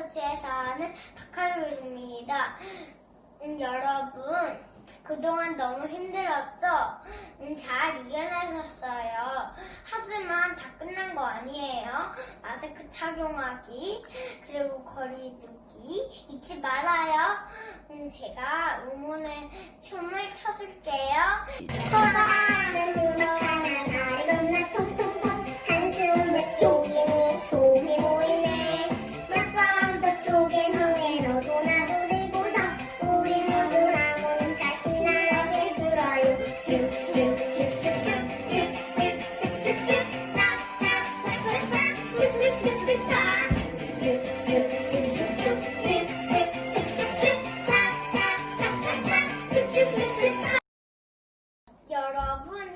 크라이처치에 사는 박하율입니다. 음, 여러분, 그동안 너무 힘들었죠? 음, 잘 이겨내셨어요. 하지만 다 끝난 거 아니에요. 마스크 착용하기, 그리고 거리 두기 잊지 말아요. 음, 제가 응원의 춤을 춰줄게요. proud of one.